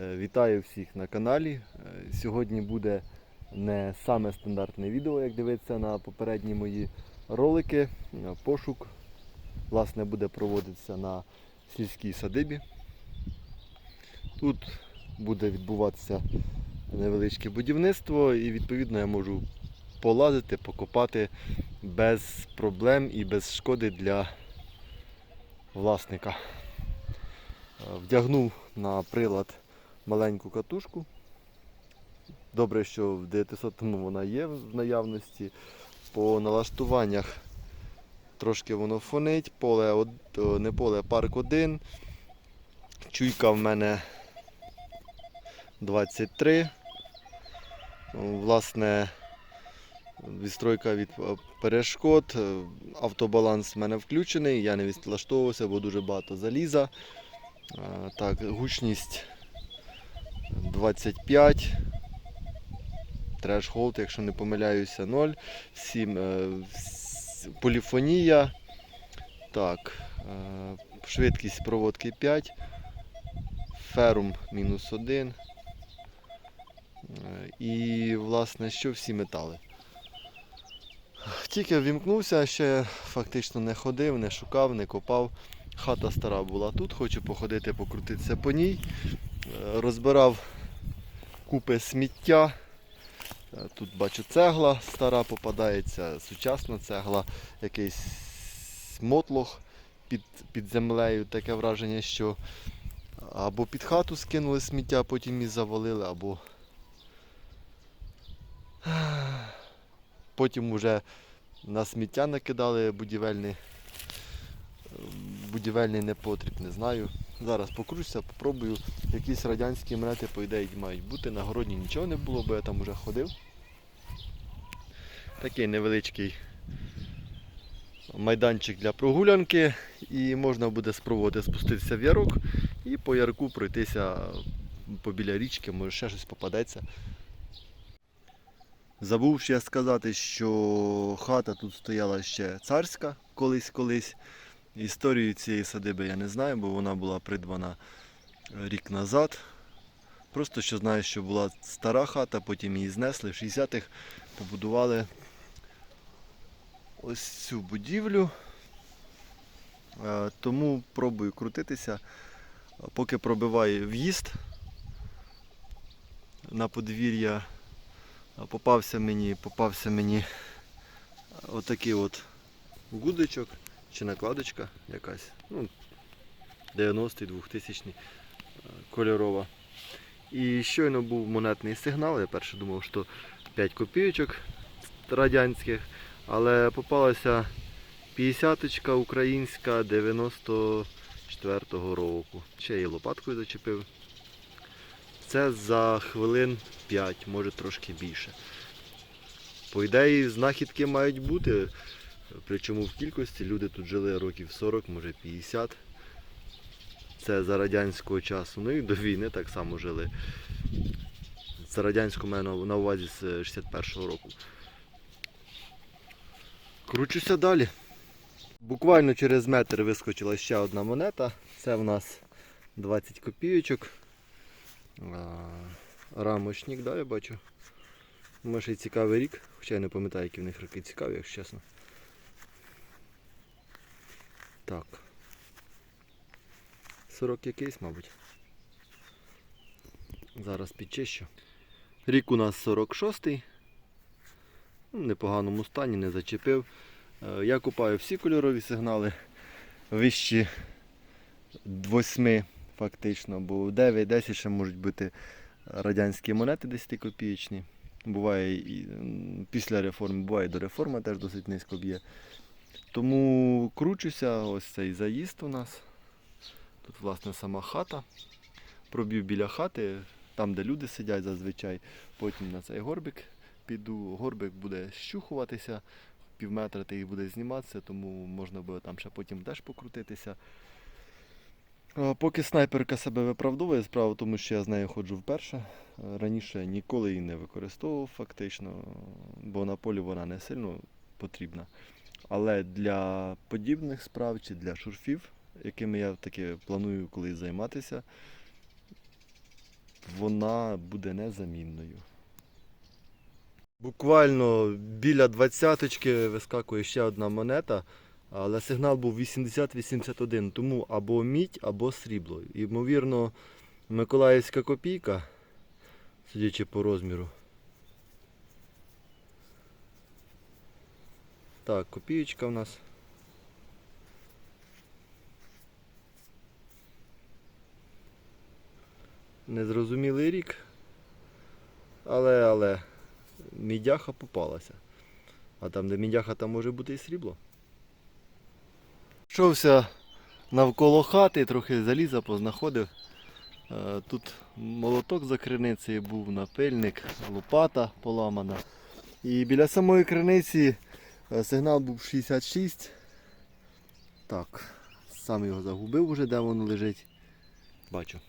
Е, Вітаю всіх на каналі. Е, Сьогодні буде не саме стандартне відео, як дивиться на попередні мої ролики. Пошук власне буде проводитися на сільській садибі. Тут буде відбуватися невеличке будівництво і відповідно я можу полазити, покопати без проблем і без шкоди для власника. Е, Вдягнув на прилад маленьку катушку. Добре, що в 900-му вона є в наявності. По налаштуваннях трошки воно фонить, поле не поле, парк 1. Чуйка в мене 23. Ну, Власне, відстройка від е, перешкод. Е, Автобаланс в мене включений, я не відлаштовувався, бо дуже багато заліза. Е, Так, гучність 25. Трешхолд, якщо не помиляюся, 0. 7. е, Поліфонія. Так. е, Швидкість проводки 5. Ферум мінус 1. Е, І, власне, що всі метали. Тільки ввімкнувся, ще фактично не ходив, не шукав, не копав. Хата стара була тут, хочу походити, покрутитися по ній. Розбирав купи сміття. Е, Тут бачу цегла стара попадається, сучасна цегла, якийсь мотлох під, під землею. Таке враження, що або під хату скинули сміття, потім її завалили, або потім вже на сміття накидали будівельний, будівельний непотріб, не знаю. Зараз покручуся, попробую. Якісь радянські монети, по ідеї, мають бути. На городі нічого не було, бо я там вже ходив. Такий невеличкий майданчик для прогулянки. І можна буде спробувати спуститися в ярок і по ярку пройтися побіля річки, може ще щось попадеться. Забув ще сказати, що хата тут стояла ще царська колись-колись. Історію цієї садиби я не знаю, бо вона була придбана рік назад. Просто що знаю, що була стара хата, потім її знесли. В 60-х побудували ось цю будівлю. Е, Тому пробую крутитися. Поки пробиваю в'їзд на подвір'я, е, попався мені, попався мені отакий от гудочок чи накладочка якась. Ну, 90-й, 2000 й кольорова. І щойно був монетний сигнал. Я перше думав, що 5 копійочок радянських, але попалася 50-ка українська 94-го року. Ще її лопаткою зачепив. Це за хвилин 5, може трошки більше. По ідеї, знахідки мають бути. Причому в кількості люди тут жили років 40, може 50. Це за радянського часу. Ну і до війни так само жили. За радянську мене на увазі з 61-го року. Кручуся далі. Буквально через метр вискочила ще одна монета. Це в нас 20 копійочок. Рамочник, да, я бачу. Може і цікавий рік, хоча я не пам'ятаю, які в них роки цікаві, якщо чесно. Так. 40 якийсь, мабуть. Зараз підчищу. Рік у нас 46-й. Ну, В непоганому стані, не зачепив. Е, Я купаю всі кольорові сигнали вищі 8 фактично, бо 9-10 ще можуть бути радянські монети 10 копійочні. Буває і після реформи, буває і до реформи теж досить низько б'є. Тому кручуся, ось цей заїзд у нас. Тут, власне, сама хата. Проб'ю біля хати, там, де люди сидять зазвичай. Потім на цей горбик піду. Горбик буде щухуватися, пів метра ти буде зніматися, тому можна буде там ще потім теж покрутитися. Поки снайперка себе виправдовує, справа в тому, що я з нею ходжу вперше. Раніше ніколи її не використовував фактично, бо на полі вона не сильно потрібна. Але для подібних справ чи для шурфів, якими я таки планую колись займатися, вона буде незамінною. Буквально біля двадцяточки вискакує ще одна монета, але сигнал був 80-81, тому або мідь, або срібло. Ймовірно, Миколаївська копійка, судячи по розміру. Так, копієчка в нас. Незрозумілий рік. Але, але, мідяха попалася. А там, де мідяха, там може бути і срібло. Йшовся навколо хати, трохи заліза познаходив. Е, Тут молоток за криницею був, напильник, лопата поламана. І біля самої криниці сигнал був 66. Так, сам його загубив уже, де воно лежить. Бачу.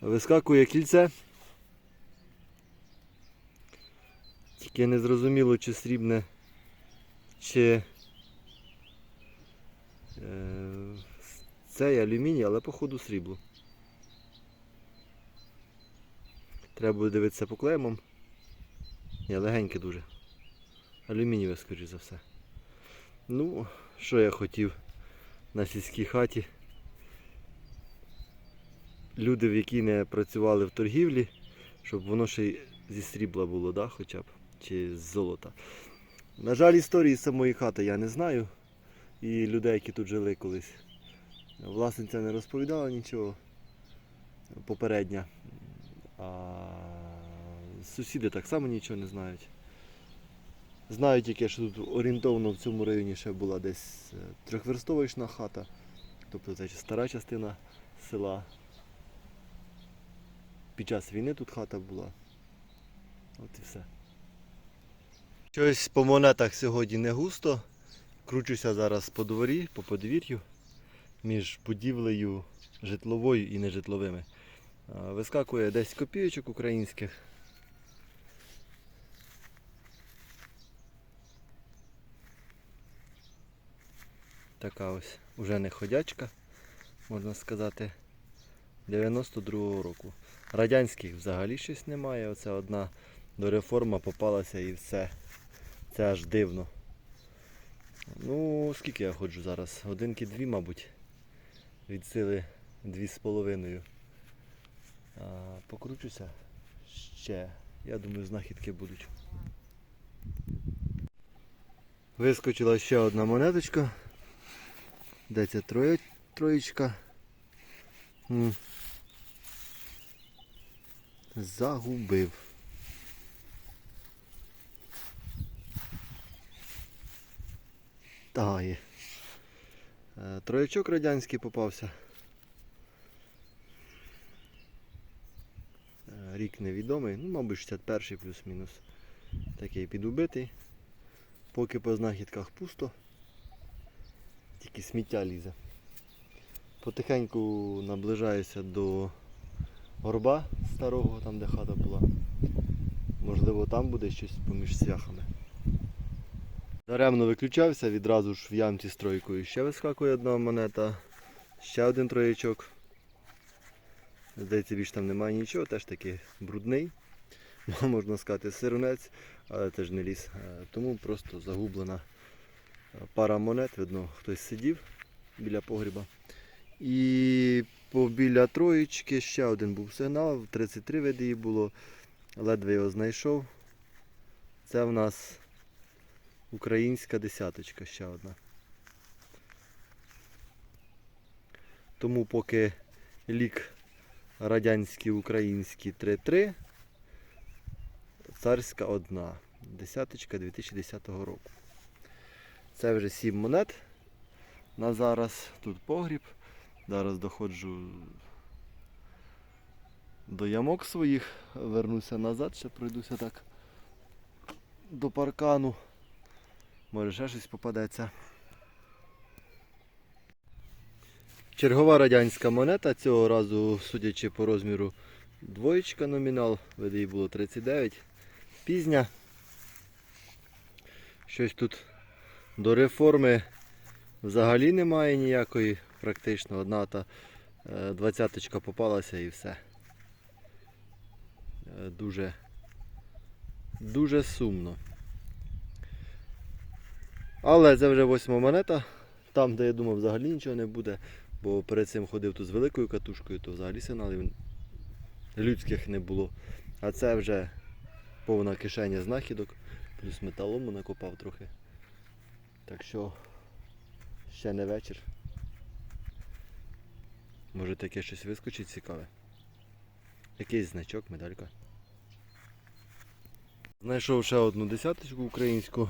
Вискакує кільце. Тільки не зрозуміло, чи срібне, чи е, цей алюміній, але походу срібло. Треба буде дивитися по клеймам. Ні, легеньке дуже. Алюмінієве, скоріш за все. Ну, що я хотів на сільській хаті. Люди, в які не працювали в торгівлі, щоб воно ще й зі срібла було, да, хоча б, чи з золота. На жаль, історії самої хати я не знаю. І людей, які тут жили колись. Власниця не розповідала нічого попередня. А сусіди так само нічого не знають. Знаю тільки, що тут орієнтовно в цьому районі ще була десь е, трьохверстовочна хата. Тобто це стара частина села. Під час війни тут хата була. От і все. Щось по монетах сьогодні не густо. Кручуся зараз по дворі, по подвір'ю між будівлею житловою і нежитловими. Вискакує десь копійочок українських. Така ось уже не ходячка, можна сказати, 92-го року. Радянських взагалі щось немає. Оце одна до реформа попалася і все. Це аж дивно. Ну, скільки я ходжу зараз? Годинки дві, мабуть. Від сили дві з половиною. Покручуся ще. Я думаю, знахідки будуть. Вискочила ще одна монеточка. Де ця троє, троєчка? Загубив. Та є. Е, Троячок радянський попався. Е, Рік невідомий, ну, мабуть, 61 плюс-мінус. Такий підубитий. Поки по знахідках пусто. Тільки сміття лізе. Потихеньку наближаюся до горба старого, там де хата була. Можливо там буде щось поміж цвяхами. Даремно виключався, відразу ж в ямці з тройкою ще вискакує одна монета, ще один троєчок. Здається, більш там немає нічого, теж таки брудний. Можна сказати, сирунець, але теж не ліс. Е, Тому просто загублена пара монет, видно, хтось сидів біля погріба. І побіля троєчки ще один був сигнал, 33 види її було, ледве його знайшов. Це в нас українська десяточка ще одна. Тому поки лік радянський, український 3-3, царська одна. Десяточка 2010 року. Це вже 7 монет на зараз. Тут погріб. Зараз доходжу до ямок своїх, вернуся назад, ще пройдуся так до паркану. Може ще щось попадеться. Чергова радянська монета, цього разу, судячи по розміру, двоєчка номінал, види їй було 39. Пізня. Щось тут до реформи взагалі немає ніякої, практично одна та е, двадцяточка попалася і все. е, дуже, дуже сумно. Але це вже восьма монета. Там, де я думав, взагалі нічого не буде, бо перед цим ходив тут з великою катушкою, то взагалі сигналів людських не було. А це вже повна кишеня знахідок, плюс металому накопав трохи. Так що ще не вечір. Може таке щось вискочить цікаве. Якийсь значок, медалька. Знайшов ще одну десяточку українську.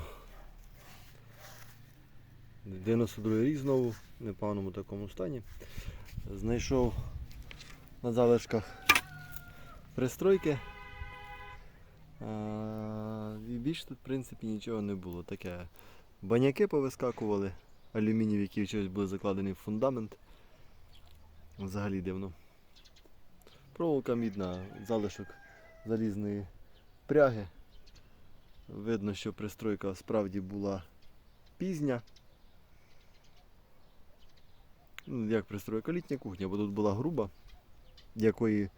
92 рік знову, в непоганому такому стані. Знайшов на залишках пристройки. А, і більше тут в принципі нічого не було. Таке баняки повискакували, алюмінієві, які щось були закладені в фундамент. Взагалі дивно. Проволока мідна, залишок залізної пряги. Видно, що пристройка справді була пізня. Ну, як пристройка літня кухня, бо тут була груба, якої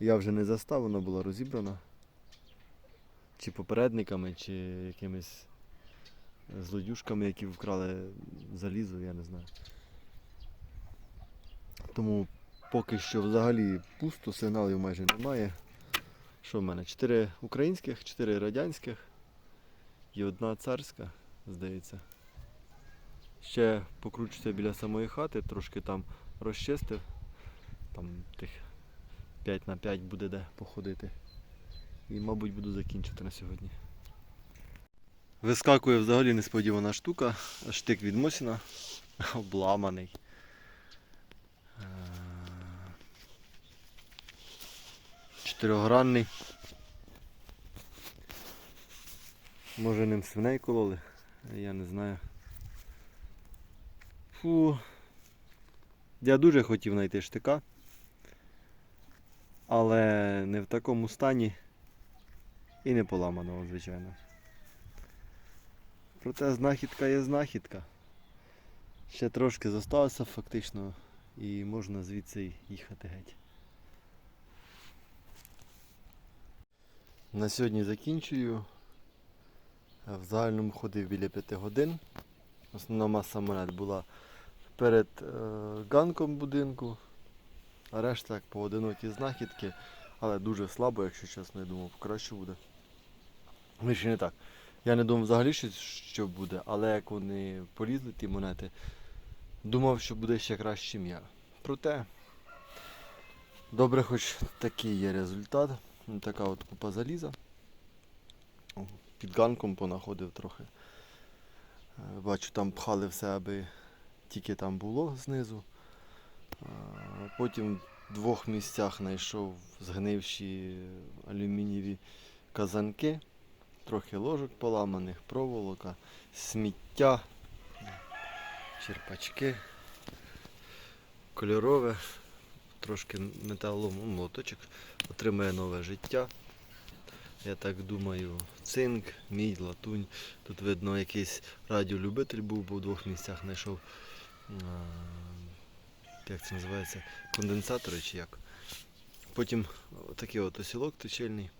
я вже не застав, вона була розібрана. Чи попередниками, чи якимись злодюшками, які вкрали залізо, я не знаю. Тому поки що взагалі пусто, сигналів майже немає. Що в мене? Чотири українських, чотири радянських і одна царська, здається. Ще покручуся біля самої хати, трошки там розчистив. Там тих 5 на 5 буде де походити. І, мабуть, буду закінчити на сьогодні. Вискакує взагалі несподівана штука. Штик від Мосіна. Обламаний. Е, Чотирьохгранний. Може ним свиней кололи, я не знаю. Фу. Я дуже хотів знайти штика, але не в такому стані і не поламаного, звичайно. Проте знахідка є знахідка. Ще трошки залишилося фактично і можна звідси їхати геть. На сьогодні закінчую. В загальному ходив біля 5 годин. Основна маса монет була перед е, ганком будинку, а решта як поодинокі знахідки, але дуже слабо, якщо чесно, я думав, краще буде. Ну, ще не так. Я не думав взагалі, що, що буде, але як вони полізли, ті монети, думав, що буде ще краще, ніж я. Проте, добре, хоч такий є результат. Така от купа заліза. Під ганком понаходив трохи. Е, Бачу, там пхали все, аби тільки там було знизу. Потім в двох місцях знайшов згнивші алюмінієві казанки, трохи ложок поламаних, проволока, сміття, черпачки, кольорове, трошки металолом, ну, молоточок отримає нове життя. Я так думаю, цинк, мідь, латунь. Тут видно якийсь радіолюбитель був, бо в двох місцях знайшов. Як це називається? Конденсатори чи як. Потім такий от осілок точильний.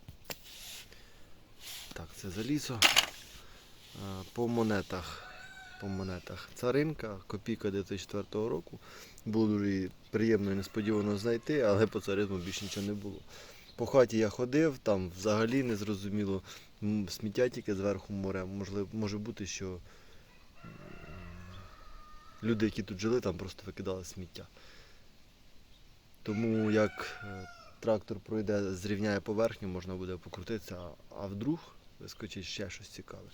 Так, це залізо. По монетах. По монетах. Царинка, копійка 2004 року. Було дуже приємно і несподівано знайти, але по царизму більше нічого не було. По хаті я ходив, там взагалі не зрозуміло. Сміття тільки зверху море. Можливо, може бути, що люди, які тут жили, там просто викидали сміття. Тому як е, трактор пройде, зрівняє поверхню, можна буде покрутитися, а вдруг вискочить ще щось цікаве.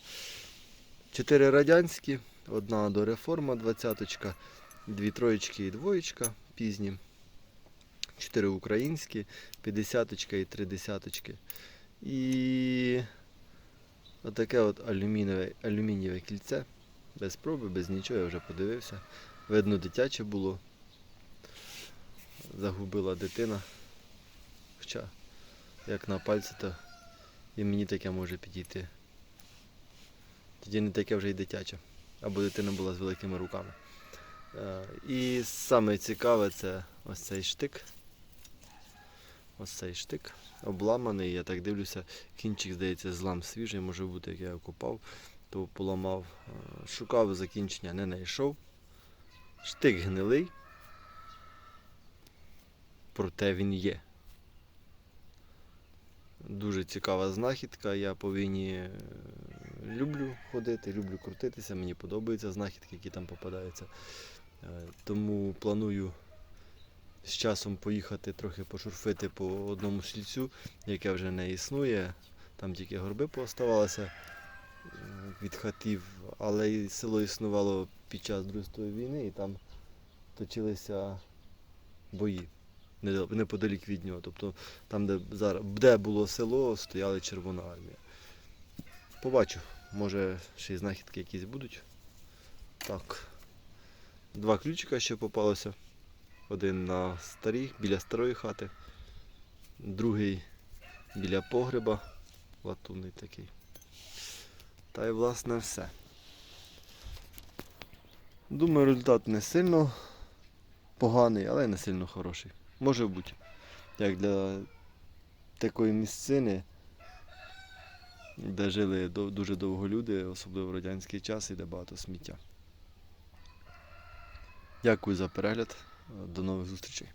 Чотири радянські, одна до реформа, двадцяточка, дві троєчки і двоєчка пізні. Чотири українські, 50 і три десяточки. І отаке от алюмінієве, алюмінієве кільце. Без проби, без нічого, я вже подивився. Видно, дитяче було. Загубила дитина. Хоча, як на пальці, то і мені таке може підійти. Тоді не таке вже й дитяче. Або дитина була з великими руками. Е, І саме цікаве це ось цей штик. Ось цей штик обламаний, я так дивлюся, кінчик, здається, злам свіжий, може бути, як я його купав, то поламав. Е, Шукав закінчення, не знайшов. Штик гнилий. Проте він є. Дуже цікава знахідка. Я по війні е, люблю ходити, люблю крутитися, мені подобаються знахідки, які там попадаються. Е, Тому планую з часом поїхати трохи пошурфити по одному сільцю, яке вже не існує. Там тільки горби пооставалися е, від хатів, але село існувало під час Другої війни і там точилися бої неподалік від нього. Тобто там, де зараз де було село, стояла Червона армія. Побачу, може ще й знахідки якісь будуть. Так. Два ключика ще попалося. Один на старій, біля старої хати, другий біля погреба, латунний такий. Та й власне все. Думаю, результат не сильно поганий, але й не сильно хороший. Може бути. Як для такої місцини, де жили дуже довго люди, особливо в радянський час, і де багато сміття. Дякую за перегляд. До нових зустрічей.